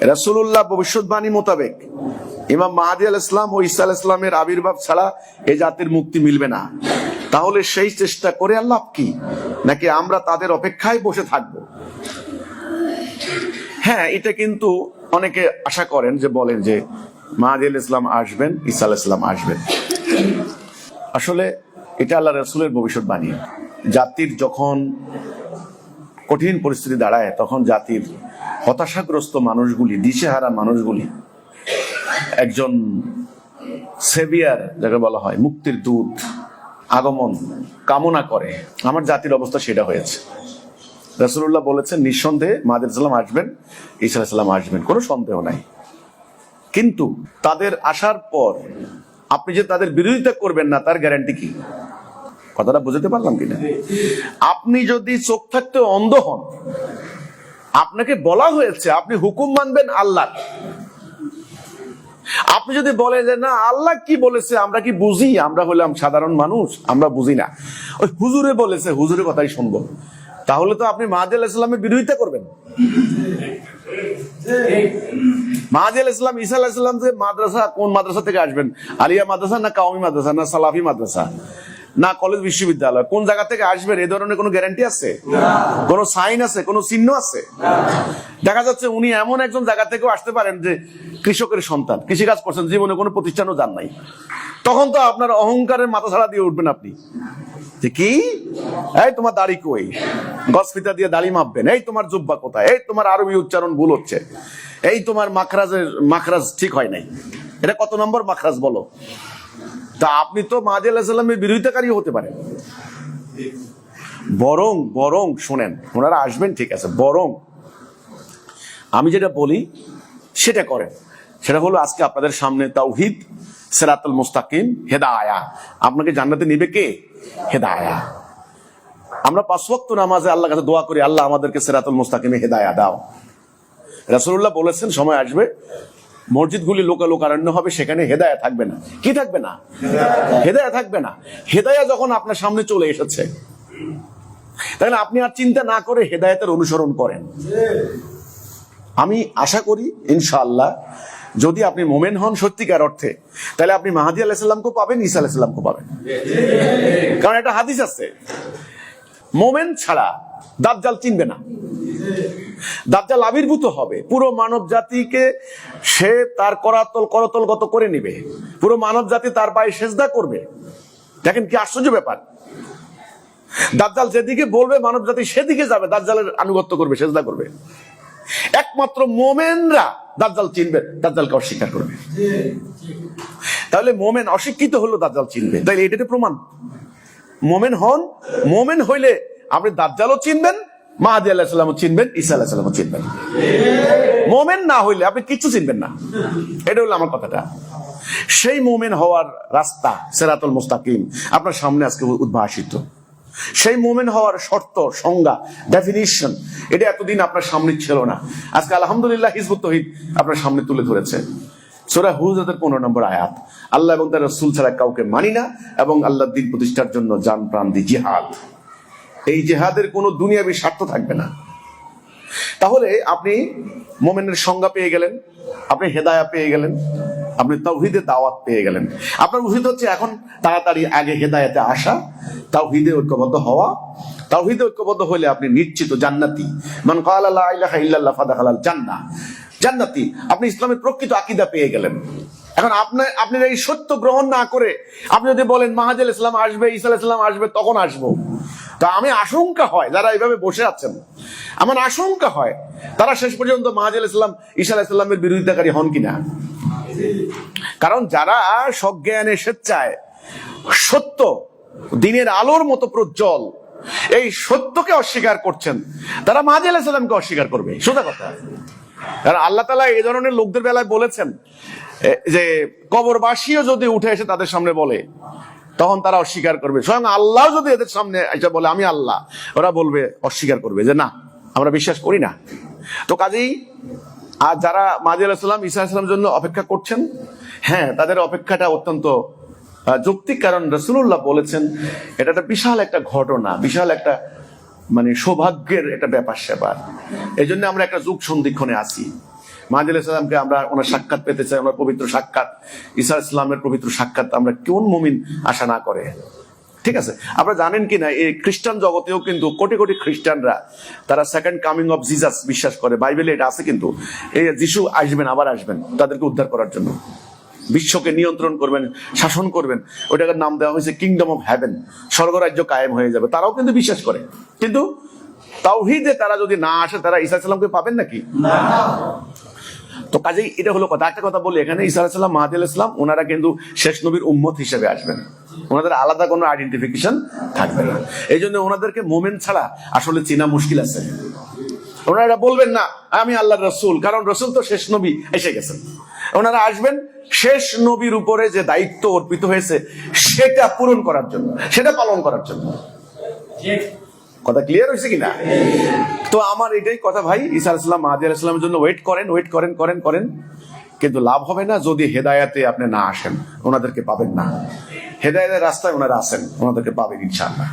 রাসূলুল্লাহ ভবিষ্যৎবাণী মোতাবেক ইমাম মাহাদি আল ইসলাম ও ইসা ইসলামের আবির্ভাব ছাড়া এই জাতির মুক্তি মিলবে না। তাহলে সেই চেষ্টা করে আর লাভ কি? নাকি আমরা তাদের অপেক্ষায় বসে থাকব? হ্যাঁ এটা কিন্তু অনেকে আশা করেন যে বলেন যে মাহাদি আল ইসলাম আসবেন ইসা ইসলাম আসবেন। আসলে এটা আল্লাহ রসুলের ভবিষ্যৎবাণী। জাতির যখন কঠিন পরিস্থিতি দাঁড়ায়, তখন জাতির হতাশাগ্রস্ত মানুষগুলি, দিশেহারা মানুষগুলি, একজন সেভিয়ার যাকে বলা হয়, মুক্তির দূত, আগমন কামনা করে। আমার জাতির অবস্থা সেটা হয়েছে। রসুল্লাহ বলেছেন, নিঃসন্দেহে মাহাদির সাল্লাম আসবেন, ঈসা সাল্লাম আসবেন, কোনো সন্দেহ নাই। কিন্তু তাদের আসার পর আপনি যে তাদের বিরোধিতা করবেন না, তার গ্যারান্টি কি? কথাটা বুঝতে পারলাম কিনা? আপনি যদি চোখ থাকতে অন্ধ হন আপনাকে বলা হয়েছে, আপনি হুকুম মানবেন আল্লাহ আপনি যদি বলেন যে, না, আল্লাহ কি বলেছে? আমরা কি বুঝি? আমরা হলাম সাধারণ মানুষ, আমরা বুঝি না। ওই হুজুরে বলেছে, হুজুরের কথাই শুনব। তাহলে তো আপনি মাহাদি আলাহ ইসলামের বিরোধিতা করবেন। মাহাদি আলাহ ইসলাম ঈসা আলাহ ইসলাম মাদ্রাসা, কোন মাদ্রাসা থেকে আসবেন? আলিয়া মাদ্রাসা না কাউমি মাদ্রাসা না সালাফি মাদ্রাসা? না কলেজ বিশ্ববিদ্যালয়। কোন জায়গা থেকে আসবেন এই ধরনের কোনো গ্যারান্টি আছে? কোনো সাইন আছে? কোনো চিহ্ন আছে? দেখা যাচ্ছে উনি এমন একজন জায়গা থেকেও আসতে পারেন যে কৃষকের সন্তান, কৃষিকাজ করছেন, জীবনে কোনো প্রতিষ্ঠানও যান নাই। তখন তো আপনার অহংকারের মাথা ছাড়া দিয়ে উঠবেন আপনি। যে কি? এই তোমার দাড়ি কই? গছ ফিতা দিয়ে দাড়ি মাপবেন। এই তোমার জুব্বা কোথায়? এই তোমার আরবি উচ্চারণ ভুল হচ্ছে। এই তোমার মাখরাজের, মাখরাজ ঠিক হয় নাই। এটা কত নম্বর মাখরাজ বলো? তা আপনি তো মাহাদি আল্লাহ সাল্লামের বিরোধিতাকারী হতে পারেন। বরং বরং শোনেন, ওনারা আসবেন ঠিক আছে, বরং আমি যেটা বলি, সেটা করেন। সেটা হলো আজকে আপনাদের সামনে তাওহিদ, সেরাতুল মুস্তাকিম, হেদায়া। আপনাকে জান্নাতে নিবে কে? হেদায়া। আমরা পাঁচ ওয়াক্ত নামাজে আল্লাহ কাছে দোয়া করি, আল্লাহ আমাদেরকে সেরাতুল মুস্তাকিমে হেদায়া দাও। রাসূলুল্লাহ বলেছেন, সময় আসবে মসজিদগুলি লোকা লোকারণ্য হবে, সেখানে হেদায়া থাকবে না। কি থাকবে না? হেদায়া থাকবে না। হেদায়া যখন আপনার সামনে চলে এসেছে, তাহলে আপনি আর চিন্তা না করে হেদায়েতের অনুসরণ করেন। আমি আশা করি, ইনশাআল্লাহ, যদি আপনি মোমেন হন সত্যিকার অর্থে, তাহলে আপনি মাহাদি আলাহিসাল্লামকে পাবেন, ঈসা আলাহিসাল্লামকে পাবেন। কারণ একটা হাদিস আছে, মোমেন ছাড়া দাজ্জাল চিনবে না। দাজ্জাল আবির্ভূত হবে। পুরো মানব জাতিকে সে তার করাতল করতলগত করে নিবে। পুরো মানব জাতি তার পায়ে সেজদা করবে। দেখেন কি আশ্চর্য ব্যাপার। দাজ্জাল যেদিকে বলবে, মানব জাতি সেদিকে যাবে, দাজ্জালের আনুগত্য করবে, সেজদা করবে। একমাত্র মোমেনরা দাজ্জাল চিনবে, দাজ্জালকে অস্বীকার করবে। তাহলে মোমেন অশিক্ষিত হলো দাজ্জাল চিনবে। তাইলে এটাতে প্রমাণ। মোমেন হন, মোমেন হইলে আপনি দাজ্জালও চিনবেন মাহাদি আল্লাহ সাল্লামও চিনবেন, ঈসা আল্লাহ সাল্লামও চিনবেন। মোমেন না হইলে আপনি কিচ্ছু চিনবেন না। এটা হলো আমার কথাটা। সেই মোমেন হওয়ার রাস্তা সেরাতুল মুস্তাকিম আপনার সামনে আজকে উদ্ভাসিত। সেই মোমেন হওয়ার শর্ত, সংজ্ঞা ডেফিনিশন এটা এতদিন আপনার সামনে ছিল না। আজকে আলহামদুলিল্লাহ হিজবুত তহিদ আপনার সামনে তুলে ধরেছে। সোরা হুজরতের পনেরো নম্বর আয়াত, আল্লাহ এবং তার রসুল ছাড়া কাউকে মানি না এবং আল্লাহ দিন প্রতিষ্ঠার জন্য যান প্রাণ দি জিহাদ। এই জেহাদের কোনো দুনিয়াবি স্বার্থ থাকবে না। তাহলে আপনি মোমেনের সংজ্ঞা পেয়ে গেলেন, আপনি হেদায়া পেয়ে গেলেন, আপনি তাওহিদে দাওয়াত পেয়ে গেলেন। আপনার উচিত হচ্ছে এখন তাড়াতাড়ি আগে হেদায়াতে আসা, তাওহিদে ঐক্যবদ্ধ হওয়া। তাওহিদে ঐক্যবদ্ধ হলে আপনি নিশ্চিত জান্নাতি। মান কালা লা ইলাহা ইল্লাল্লাহ ফাদাখালাল জান্নাহ। জান্নাতি, আপনি ইসলামের প্রকৃত আকীদা পেয়ে গেলেন। এখন আপনার আপনার এই সত্য গ্রহণ না করে আপনি যদি বলেন, মাহাজুল ইসলাম আসবে, ঈসা আলাইহিস সালাম আসবে, তখন আসব। তা আমি আশঙ্কা হয়, যারা এইভাবে বসে আছেন আমার আশঙ্কা হয়, তারা শেষ পর্যন্ত মাহাজুল ইসলাম ঈসা আলাইহিস বিরোধিতাকারী হন কিনা? কারণ যারা সজ্ঞানে স্বেচ্ছায় সত্য, দিনের আলোর মতো প্রজ্জ্বল, এই সত্যকে অস্বীকার করছেন, তারা মাহাজি আলাহিসাল্লামকে অস্বীকার করবে। সোজা কথা। কারণ আল্লাহ তালা এই ধরনের লোকদের বেলায় বলেছেন যে কবরবাসীও যদি উঠে এসে তাদের সামনে বলে তখন তারা অস্বীকার করবে। স্বয়ং আল্লাহ যদি এদের সামনে এসে বলে, আমি আল্লাহ ওরা বলবে, অস্বীকার করবে যে না, আমরা বিশ্বাস করি না। তো কাজেই আর যারা মাজি আলাহিসাল্লাম ঈসা আলাহিসাল্লামের জন্য অপেক্ষা করছেন হ্যাঁ তাদের অপেক্ষাটা অত্যন্ত যৌক্তিক। কারণ রসুল্লাহ বলেছেন, এটা একটা বিশাল একটা ঘটনা, বিশাল একটা মানে সৌভাগ্যের একটা ব্যাপার স্যাপার এই জন্য আমরা একটা যুগ সন্ধিক্ষণে আছি। মাহাদিল ইসলামকে আমরা ওনার সাক্ষাৎ পেতে চাই, ওনার পবিত্র সাক্ষাৎ। ঈসা ইসলামের পবিত্র সাক্ষাৎ আমরা কোন মুমিন আশা না করে? ঠিক আছে? আপনারা জানেন কি না, এই খ্রিস্টান জগতেও কিন্তু কোটি কোটি খ্রিস্টানরা, তারা সেকেন্ড কামিং অফ জিজাস বিশ্বাস করে। বাইবেলে এটা আছে কিন্তু, এই যিশু আসবেন, আবার আসবেন, তাদেরকে উদ্ধার করার জন্য। বিশ্বকে নিয়ন্ত্রণ করবেন, শাসন করবেন, ওইটাকে নাম দেওয়া হয়েছে কিংডম অফ হ্যাভেন স্বর্গরাজ্য কায়েম হয়ে যাবে, তারাও কিন্তু বিশ্বাস করে। কিন্তু তাওহিদে তারা যদি না আসে, তারা ঈসা সাল্লামকে পাবেন নাকি? তো কাজেই এটা হলো কথা। একটা কথা বলি, এখানে ঈসা আলাইসাল্লাম মাহাদিল ইসলাম ওনারা কিন্তু শেষ নবীর উম্মত হিসেবে আসবেন। ওনাদের আলাদা কোনো আইডেন্টিফিকেশন থাকবে না। এই জন্য ওনাদেরকে মোমেন্ট ছাড়া আসলে চেনা মুশকিল আছে। ওনারা বলবেন না, আমি আল্লাহ রসুল, কারণ রসুল তো শেষ নবী এসে গেছেন। ওনারা আসবেন শেষ নবীর উপরে যে দায়িত্ব অর্পিত হয়েছে, সেটা পূরণ করার জন্য, সেটা পালন করার জন্য। কথা ক্লিয়ার হয়েছে কিনা? তো আমার এটাই কথা ভাই, ঈসা আলাইসাল্লাম মাহাদি আলাইসাল্লামের জন্য ওয়েট করেন ওয়েট করেন করেন করেন। কিন্তু লাভ হবে না যদি হেদায়াতে আপনি না আসেন, ওনাদেরকে পাবেন না। হেদায়তের রাস্তায় ওনারা আসেন ওনাদেরকে পাবেন ইনশাআল্লাহ।